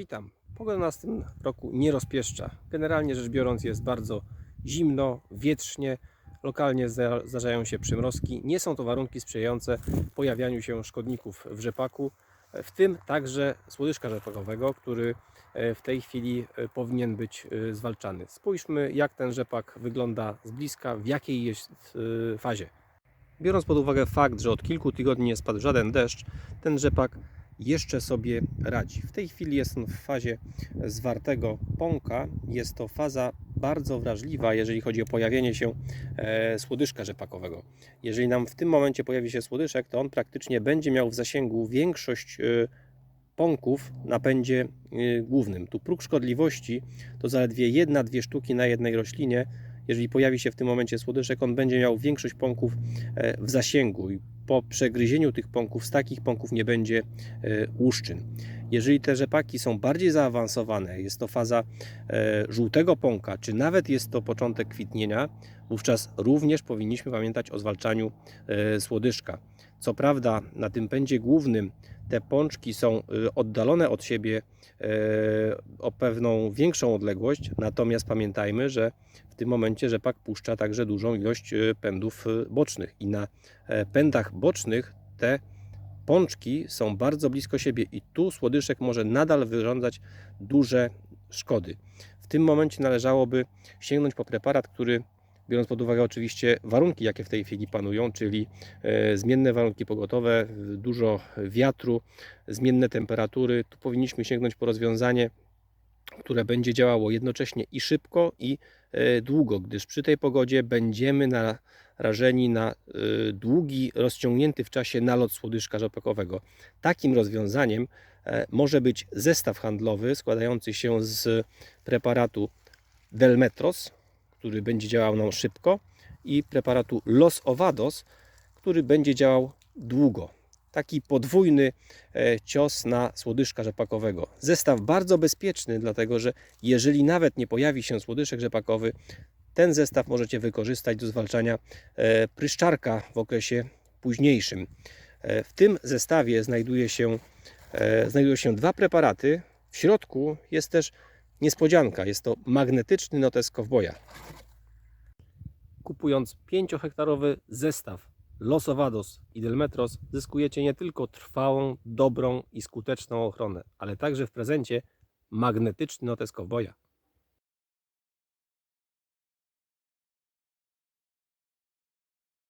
Witam. Pogoda nas w tym roku nie rozpieszcza. Generalnie rzecz biorąc jest bardzo zimno, wietrznie, lokalnie zda- zdarzają się przymrozki. Nie są to warunki sprzyjające pojawianiu się szkodników w rzepaku, w tym także słodyżka rzepakowego, który e, w tej chwili e, powinien być e, zwalczany. Spójrzmy jak ten rzepak wygląda z bliska, w jakiej jest fazie. Biorąc pod uwagę fakt, że od kilku tygodni nie spadł żaden deszcz, ten rzepak jeszcze sobie radzi. W tej chwili jest on w fazie zwartego pąka. Jest to faza bardzo wrażliwa, jeżeli chodzi o pojawienie się e, słodyżka rzepakowego. Jeżeli nam w tym momencie pojawi się słodyszek, to on praktycznie będzie miał w zasięgu większość e, pąków na pędzie e, głównym. Tu próg szkodliwości to zaledwie jedna, dwie sztuki na jednej roślinie. Jeżeli pojawi się w tym momencie słodyszek, on będzie miał większość pąków w zasięgu po przegryzieniu tych pąków z takich pąków nie będzie e, łuszczyn. Jeżeli te rzepaki są bardziej zaawansowane, jest to faza e, żółtego pąka, czy nawet jest to początek kwitnienia, wówczas również powinniśmy pamiętać o zwalczaniu e, słodyżka. Co prawda na tym pędzie głównym te pączki są oddalone od siebie o pewną większą odległość, natomiast pamiętajmy, że w tym momencie rzepak puszcza także dużą ilość pędów bocznych i na pędach bocznych te pączki są bardzo blisko siebie i tu słodyszek może nadal wyrządzać duże szkody. W tym momencie należałoby sięgnąć po preparat, który biorąc pod uwagę oczywiście warunki, jakie w tej chwili panują, czyli e, zmienne warunki pogotowe, dużo wiatru, zmienne temperatury, tu powinniśmy sięgnąć po rozwiązanie, które będzie działało jednocześnie i szybko, i e, długo, gdyż przy tej pogodzie będziemy narażeni na e, długi, rozciągnięty w czasie nalot słodyżka rzepakowego. Takim rozwiązaniem e, może być zestaw handlowy składający się z preparatu Delmetros, który będzie działał nam szybko, i preparatu Los Ovados, który będzie działał długo. Taki podwójny e, cios na słodyszka rzepakowego. Zestaw bardzo bezpieczny, dlatego że jeżeli nawet nie pojawi się słodyszek rzepakowy, ten zestaw możecie wykorzystać do zwalczania e, pryszczarka w okresie późniejszym. E, W tym zestawie znajduje się, znajdują się dwa preparaty. W środku jest też niespodzianka. Jest to magnetyczny notes kowboja. Kupując 5-hektarowy zestaw Losovados i Delmetros zyskujecie nie tylko trwałą, dobrą i skuteczną ochronę, ale także w prezencie magnetyczny notes kowboja.